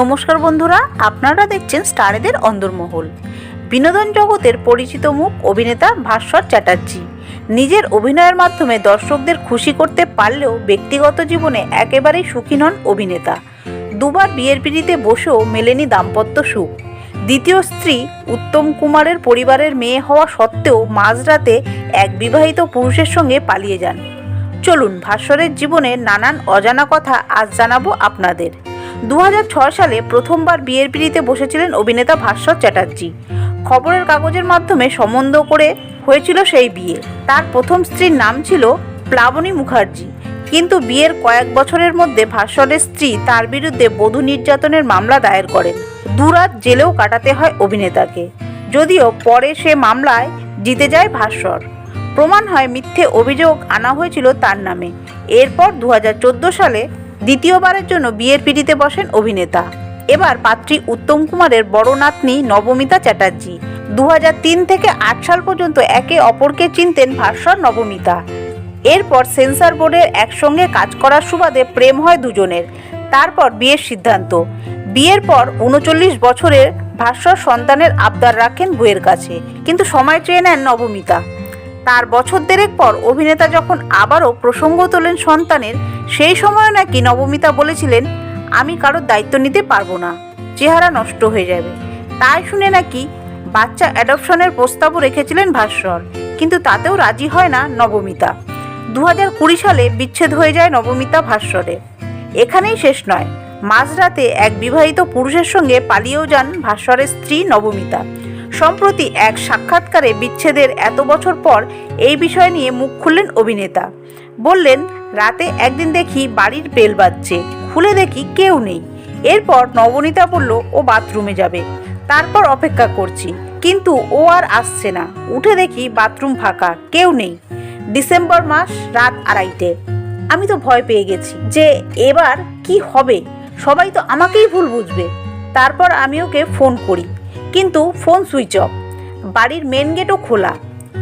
নমস্কার বন্ধুরা, আপনারা দেখছেন স্টারেদের অন্দরমহল। বিনোদন জগতের পরিচিত মুখ অভিনেতা ভাস্বর চ্যাটার্জি। নিজের অভিনয়ের মাধ্যমে দর্শকদের খুশি করতে পারলেও ব্যক্তিগত জীবনে একেবারেই সুখী নন অভিনেতা। দুবার বিয়ের পিড়িতে বসেও মেলেনি দাম্পত্য সুখ। দ্বিতীয় স্ত্রী উত্তম কুমারের পরিবারের মেয়ে হওয়া সত্ত্বেও মাঝরাতে এক বিবাহিত পুরুষের সঙ্গে পালিয়ে যান। চলুন ভাস্বরের জীবনে নানান অজানা কথা আজ জানাব আপনাদের। দু হাজার ছয় সালে প্রথমবার বিয়ের পিড়িতে বসেছিলেন অভিনেতা ভাস্বর চ্যাটার্জি। খবরের কাগজের মাধ্যমে সম্বন্ধ করে হয়েছিল সেই বিয়ে। তার প্রথম স্ত্রীর নাম ছিল প্লাবনী মুখার্জি। কিন্তু বিয়ের কয়েক বছরের মধ্যে ভাস্বরের স্ত্রী তার বিরুদ্ধে বধূ নির্যাতনের মামলা দায়ের করেন। দুরাত জেলেও কাটাতে হয় অভিনেতাকে। যদিও পরে সে মামলায় জিতে যায় ভাস্বর। প্রমাণ হয় মিথ্যে অভিযোগ আনা হয়েছিল তার নামে। এরপর দু হাজার চোদ্দ সালে দ্বিতীয়বারের জন্য বিয়ের পিড়িতে বসেন অভিনেতা। এবার পাত্রী উত্তম কুমারের বড় নাতনি নবমিতা চ্যাটার্জি। দু থেকে আট সাল পর্যন্ত একে অপরকে চিনতেন ভাস্বর নবমিতা। এরপর সেন্সর বোর্ডের একসঙ্গে কাজ করার সুবাদে প্রেম হয় দুজনের। তারপর বিয়ের সিদ্ধান্ত। বিয়ের পর উনচল্লিশ বছরের ভাস্বর সন্তানের আবদার রাখেন বইয়ের কাছে। কিন্তু সময় চেয়ে নেন নবমিতা। তার বছর দেড়েক পর অভিনেতা যখন আবারও প্রসঙ্গ তোলেন সন্তানের, সেই সময় নাকি নবমিতা বলেছিলেন, আমি কারোর দায়িত্ব নিতে পারব না, চেহারা নষ্ট হয়ে যাবে। তাই শুনে নাকি বাচ্চা অ্যাডপশনের প্রস্তাবও রেখেছিলেন ভাস্বর কিন্তু তাতেও রাজি হয় না নবমিতা। দু হাজার কুড়ি সালে বিচ্ছেদ হয়ে যায় নবমিতা ভাস্বরের এখানেই শেষ নয়, মাঝরাতে এক বিবাহিত পুরুষের সঙ্গে পালিয়েও যান ভাস্বরের স্ত্রী নবমিতা। সম্প্রতি এক সাক্ষাৎকারে বিচ্ছেদের এত বছর পর এই বিষয় নিয়ে মুখ খুললেন অভিনেতা। বললেন, রাতে একদিন দেখি বাড়ির বেল বাজছে, খুলে দেখি কেউ নেই। এরপর নবনীতা বলল, ও বাথরুমে যাবে। তারপর অপেক্ষা করছি, কিন্তু ও আর আসছে না। উঠে দেখি বাথরুম ফাঁকা, কেউ নেই। ডিসেম্বর মাস, রাত আড়াইটে। আমি তো ভয় পেয়ে গেছি যে এবার কি হবে? সবাই তো আমাকেই ভুল বুঝবে। তারপর আমি ওকে ফোন করি। কিন্তু ফোন সুইচ অফ। বাড়ির মেন গেটও খোলা।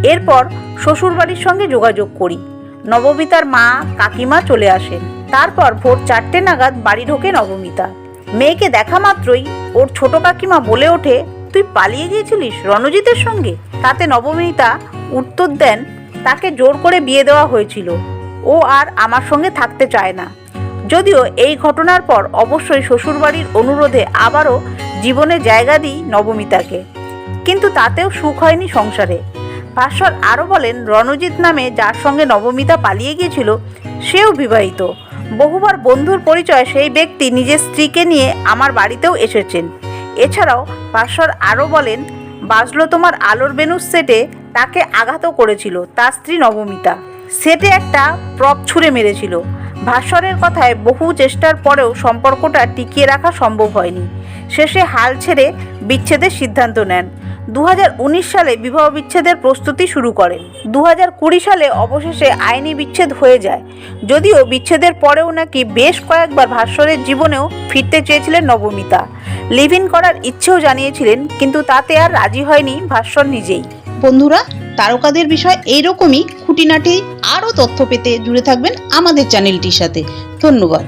এরপর শ্বশুর বাড়ির সঙ্গে যোগাযোগ করি। নবমিতার মা, কাকিমা চলে আসেন। তারপর ভোর চারটে নাগাদ বাড়ি ঢোকে নবমিতা। মেয়েকে দেখা মাত্রই ওর ছোট কাকিমা বলে ওঠে, তুই পালিয়ে গিয়েছিলিস রণজিতের সঙ্গে? তাতে নবমিতা উত্তর দেন, তাকে জোর করে বিয়ে দেওয়া হয়েছিল। ও আর আমার সঙ্গে থাকতে চায় না। যদিও এই ঘটনার পর অবশ্যই শ্বশুরবাড়ির অনুরোধে আবারও জীবনে জায়গা দিই নবমিতাকে কিন্তু তাতেও সুখ হয়নি সংসারে। ভাস্বর আরও বলেন, রণজিৎ নামে যার সঙ্গে নবমিতা পালিয়ে গিয়েছিল, সেও বিবাহিত। বহুবার বন্ধুর পরিচয় সেই ব্যক্তি নিজের স্ত্রীকে নিয়ে আমার বাড়িতেও এসেছেন। এছাড়াও ভাস্বর আরও বলেন, বাজলো তোমার আলোর বেনুস সেটে তাকে আঘাতও করেছিল, তার স্ত্রী নবমিতা। সেটে একটা প্রপ ছুঁড়ে মেরেছিল। ভাস্বরের কথায় বহু চেষ্টার পরেও সম্পর্কটা টিকিয়ে রাখা সম্ভব হয়নি। শেষে হাল ছেড়ে বিচ্ছেদের সিদ্ধান্ত নেন। দু হাজার উনিশ সালে বিবাহ বিচ্ছেদের প্রস্তুতি শুরু করেন। দু হাজার কুড়ি সালে অবশেষে আইনি বিচ্ছেদ হয়ে যায়। যদিও বিচ্ছেদের পরেও নাকি বেশ কয়েকবার ভাস্বরের জীবনেও ফিরতে চেয়েছিলেন নবমিতা। লিভ ইন করার ইচ্ছেও জানিয়েছিলেন, কিন্তু তাতে আর রাজি হয়নি ভাস্বর নিজেই। বন্ধুরা, তারকাদের বিষয় এইরকমই। খুঁটিনাটি আরও তথ্য পেতে জুড়ে থাকবেন আমাদের চ্যানেলটির সাথে। ধন্যবাদ।